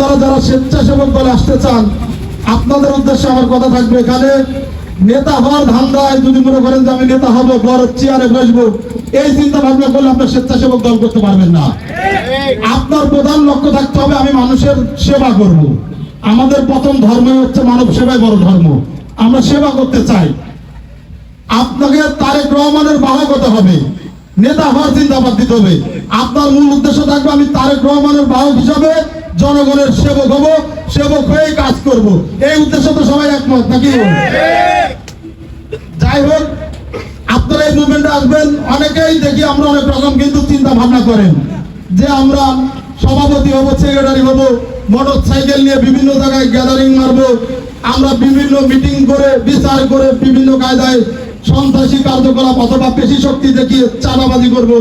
আপনারা যারা স্বেচ্ছাসেবক দলে আসতে চান, আপনাদের উদ্দেশ্যে আমার কথা থাকবে। এখানে নেতা হওয়ার ধান্দায় যদি মনে করেন যে আমি নেতা হব বড় চেয়ারে বসবো। এই চিন্তা ভাবনা করলে আপনার স্বেচ্ছাসেবক দল করতে পারবেন না। আপনার প্রধান লক্ষ্য থাকতে হবে, আমি মানুষের সেবা করব। আমাদের প্রথম ধর্মই হচ্ছে মানব সেবাই বড় ধর্ম। আমরা সেবা করতে চাই। আপনাকে তারেক রহমানের বাহক হতে হবে। নেতা হওয়ার চিন্তাভাব দিতে হবে। আপনার মূল উদ্দেশ্য থাকবে, আমি তারেক রহমানের বাহক হিসাবে জনগণের সেবক হব সেবক হয়ে কাজ করব। এই উদ্দেশ্য তো সবাই একমত নাকি? যাই হোক আপনারা এই মুভমেন্টে আসবেন। অনেকেই দেখি আমরা অনেক রকম কিন্তু চিন্তা ভাবনা করেন। যে আমরা সভাপতি হব সেক্রেটারি হব মোটর সাইকেল নিয়ে বিভিন্ন জায়গায় গ্যাদারিং মারবো। আমরা বিভিন্ন মিটিং করে বিচার করে বিভিন্ন কায়দায় সন্ত্রাসী কার্যকলাপ অথবা পেশি শক্তি দেখিয়ে চাঁদাবাজি করব,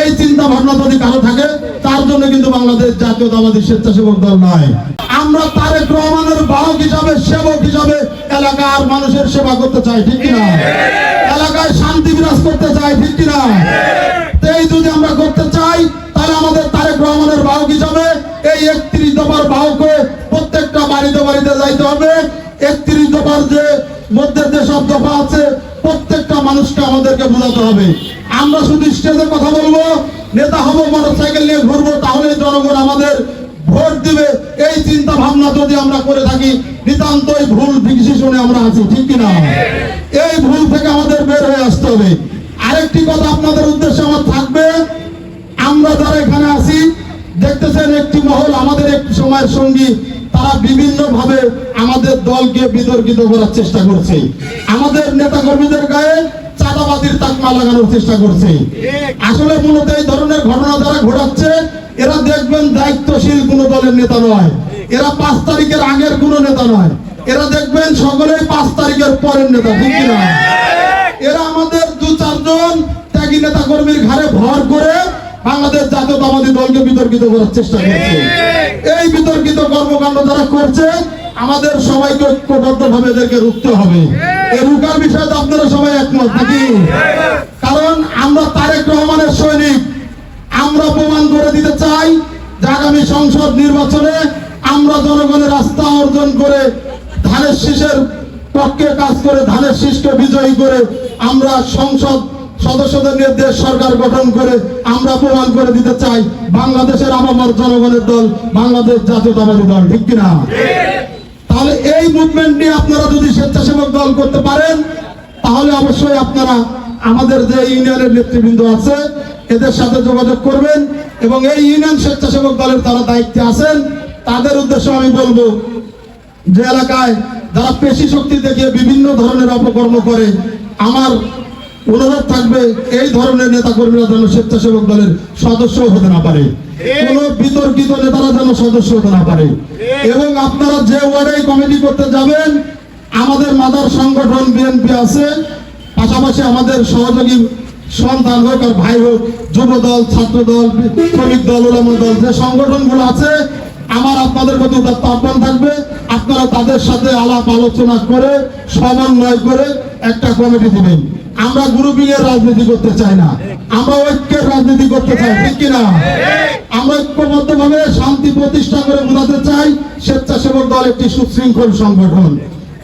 এই চিন্তা ভাবনা যদি কারও থাকে, তার জন্য কিন্তু বাংলাদেশ জাতীয়তাবাদী স্বেচ্ছাসেবক দল নয়। আমরা তারেক রহমানের বাহক হিসাবে, সেবক হিসাবে এলাকার মানুষের সেবা করতে চাই, ঠিক কিনা? এলাকায় শান্তি বিরাজ করতে চাই, ঠিক কিনা? এই যদি আমরা করতে চাই, তাহলে আমাদের তারেক রহমানের বাহক হিসাবে এই একত্রিশ দফার বাহক হয়ে প্রত্যেকটা বাড়িতে বাড়িতে যাইতে হবে। একত্রিশ দফার যে মধ্যে যে সব দফা আছে প্রত্যেকটা মানুষকে আমাদেরকে বোঝাতে হবে। আমরা শুধু স্টেজে কথা বলব, নেতা হব, মোটরসাইকেল নিয়ে ঘুরবো, তাহলে জনগণ আমাদের ভোট দিবে। এই চিন্তা ভাবনা যদি আমরা করে থাকি, নিতান্তই ভুল ডিসিশনে আমরা আছি, ঠিক কিনা? এই ভুল থেকে আমাদের বের হয়ে আসতে হবে। আরেকটি কথা আপনাদের উদ্দেশ্যে আমার থাকবে, আমরা যারা এখানে আছি, দেখতেছেন একটি মহল, আমাদের একটি সময়ের সঙ্গী তারা বিভিন্ন ভাবে আমাদের দলকে বিতর্কিত করার চেষ্টা করছে। আমাদের নেতা কর্মীদের গায়ে চাঁদাবাজির তাকমা লাগানোর চেষ্টা করছে। আসলে মূলত এই ধরনের ঘটনা যারা ঘটাচ্ছে, এরা দেখবেন দায়িত্বশীল কোন দলের নেতা নয়। এরা পাঁচ তারিখের আগের কোন নেতা নয়। এরা দেখবেন সকলেই পাঁচ তারিখের পরের নেতা, ঠিক এরা আমাদের দু চারজন ত্যাগী নেতা কর্মীর ঘাড়ে ভর করে বাংলাদেশ জাতীয়তাবাদী দলকে বিতর্কিত করার চেষ্টা করছে। এই বিতর্কিত কর্মকাণ্ড যারা করছে আমাদের সবাইকে ঐক্যবদ্ধ ভাবে এদেরকে রুখতে হবে। এই রুখার বিষয়ে আপনারা সবাই একমত নাকি? কারণ আমরা তারেক রহমানের সৈনিক। আমরা প্রমাণ করে দিতে চাই যে আগামী সংসদ নির্বাচনে আমরা জনগণের রাস্তা অর্জন করে ধানের শীষের পক্ষে কাজ করে ধানের শীষকে বিজয়ী করে আমরা সংসদ সদস্যদের নিয়ে দেশ সরকার গঠন করে আমরা প্রমাণ করে দিতে চাই, বাংলাদেশের আবাবার জনগণের দল বাংলাদেশ জাতীয়তাবাদী দল, ঠিক কিনা? তাহলে এই মুভমেন্ট নিয়ে আপনারা যদি স্বেচ্ছাসেবক দল করতে পারেন, তাহলে অবশ্যই আপনারা আমাদের যে ইউনিয়নের নেতৃবৃন্দ আছে, এদের সাথে যোগাযোগ করবেন এবং এই ইউনিয়ন স্বেচ্ছাসেবক দলের তারা দায়িত্বে আছেন, তাদের উদ্দেশ্যে আমি বলব যে এলাকায় যারা পেশি শক্তি দেখিয়ে বিভিন্ন ধরনের অপকর্ম করে, আমার অনুরোধ থাকবে, এই ধরনের নেতা কর্মীরা যেন স্বেচ্ছাসেবক দলের সদস্য হতে না পারে। বিতর্কিত নেতারা যেন সদস্য হতে না পারে। এবং আপনারা যে ওয়ার্ডে কমিটি করতে যাবেন, আমাদের মাদার সংগঠন বিএনপি আছে। পাশাপাশি আমাদের সহযোগী সন্তান হোক আর ভাই হোক যুব দল ছাত্র দল শ্রমিক দল ওলামা দল, যে সংগঠনগুলো আছে, আমার আপনাদের প্রতি উদাত্ত আহ্বান থাকবে। আপনারা তাদের সাথে আলাপ আলোচনা করে, সমন্বয় করে একটা কমিটি দিবেন। আমরা গ্রুপিং এর রাজনীতি করতে চাই না। আমরা ঐক্যের রাজনীতি করতে চাই, ঠিক কিনা? আমরা ঐক্যবদ্ধ ভাবে শান্তি প্রতিষ্ঠা করে বোঝাতে চাই, স্বেচ্ছাসেবক দল একটি সুশৃঙ্খল সংগঠন।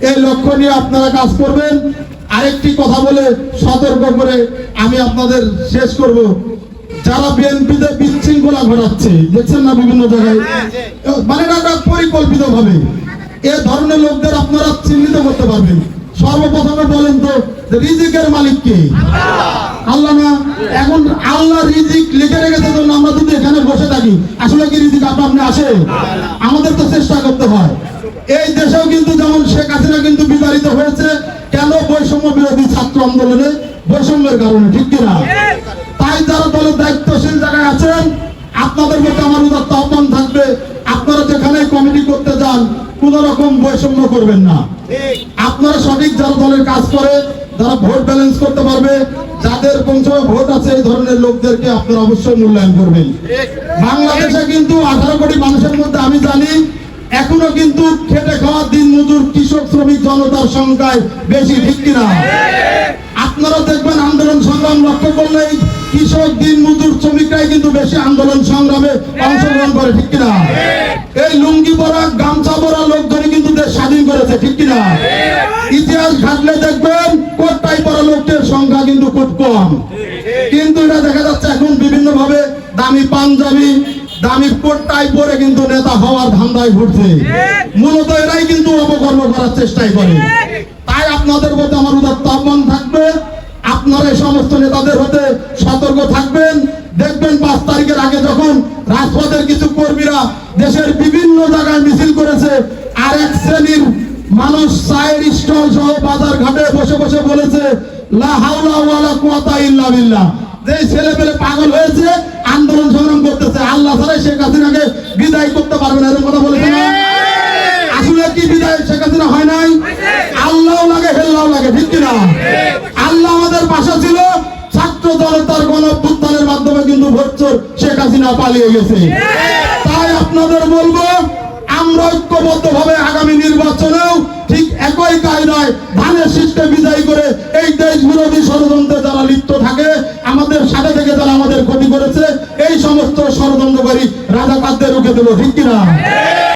এই লক্ষ্য নিয়ে আপনারা কাজ করবেন। আরেকটি কথা বলে সতর্ক করে আমি আপনাদের শেষ করব। যারা বিএনপিতে বিশৃঙ্খলা ঘটাচ্ছে, দেখছেন না বিভিন্ন জায়গায়? মানে এটা পরিকল্পিত ভাবে এ ধরনের লোকদের আপনারা চিহ্নিত করতে পারবেন। সর্বপ্রথমে বলেন তো রিজিকের মালিক কে? আল্লাহ না এখন আল্লাহ রিজিক লিখে রেখেছে জন্য আমরা যদি এখানে বসে থাকি, আসলে কি রিজিক আপনার আপনি আসে? আমাদের তো চেষ্টা করতে হয়। এই দেশেও কিন্তু যেমন শেখ হাসিনা কিন্তু বিতাড়িত হয়েছে, কেন বৈষম্য বিরোধী ছাত্র আন্দোলনে? বৈষম্যের কারণে, ঠিক কিনা? তাই যারা দলের দায়িত্বশীল জায়গায় আছেন আপনাদের মধ্যে আমার উদাত্ত আহ্বান থাকবে আপনারা যেখানে কমিটি করতে যান কোন রকম বৈষম্য করবেন না। আপনারা সঠিক যারা দলের কাজ করে যারা ভোট ব্যালেন্স করতে পারবে। যাদের পৌঁছাবে ভোট আছে এই ধরনের লোকদেরকে আপনারা অবশ্যই মূল্যায়ন করবেন। বাংলাদেশে কিন্তু আঠারো কোটি মানুষের মধ্যে আমি জানি এখনও কিন্তু খেটে খাওয়া দিন মজুর কৃষক শ্রমিক জনতার সংখ্যায় বেশি ঠিক কিনা? আপনারা দেখবেন আন্দোলন সংগ্রাম লক্ষ্য করলেই কৃষক দিন মজুর শ্রমিকরাই কিন্তু বেশি আন্দোলন সংগ্রামে অংশগ্রহণ করে ঠিক কিনা? এই লুঙ্গি পরা গামছা পরা লোকজনই কিন্তু দেশ স্বাধীন করেছে ঠিক কিনা? ইতিহাস ঘাটলে দেখবেন কোটটাই পরা লোকদের সংখ্যা কিন্তু খুব কম। কিন্তু এটা দেখা যাচ্ছে এখন বিভিন্ন ভাবে দামি পাঞ্জাবি দামি কোটটাই পরে কিন্তু নেতা হওয়ার ধান্দায় ঘুরছে। মূলত এরাই কিন্তু অপকর্ম করার চেষ্টাই করে। তাই আপনাদের মধ্যে আমার উদাত্ত আহ্বান থাকবে আপনারা এই সমস্ত নেতাদের হতে সতর্ক থাকবেন। দেখবেন পাঁচ তারিখের আগে যখন রাজপথের কিছু কর্মীরা দেশের বিভিন্ন জায়গায় মিছিল করেছে আর এক শ্রেণির মানুষ চায়ের স্টল সহ বাজার ঘাটে বসে বসে বলেছে লা হাওলা ওয়ালা কুওয়াতা ইল্লা বিল্লাহ। যে ছেলে পেলে পাগল হয়েছে আন্দোলন সংগ্রাম করতেছে আল্লাহ ছাড়া শেখ হাসিনাকে বিদায় করতে পারবে না এরকম কথা বলেছে না? আসলে কি বিদায় শেখ হাসিনা হয় নাই? আল্লাহ লাগে হেল্লাও লাগে ঠিক কিনা? আল্লাহ আমাদের পাশে ছিল। ছাত্র জনতার গণ অভ্যুত্থানের মাধ্যমে কিন্তু ভোটচোর শেখ হাসিনা পালিয়ে গেছে। তাই আপনাদের বলব, আমরা আগামী নির্বাচনেও ঠিক একই কায়দায় ধানের করে এই দেশ বিরোধী ষড়যন্ত্রে যারা লিপ্ত থাকে, আমাদের সাথে থেকে যারা আমাদের ক্ষতি করেছে, এই সমস্ত ষড়যন্ত্রকারী রাজাকারদের রুখে দেবো, ঠিক কিনা?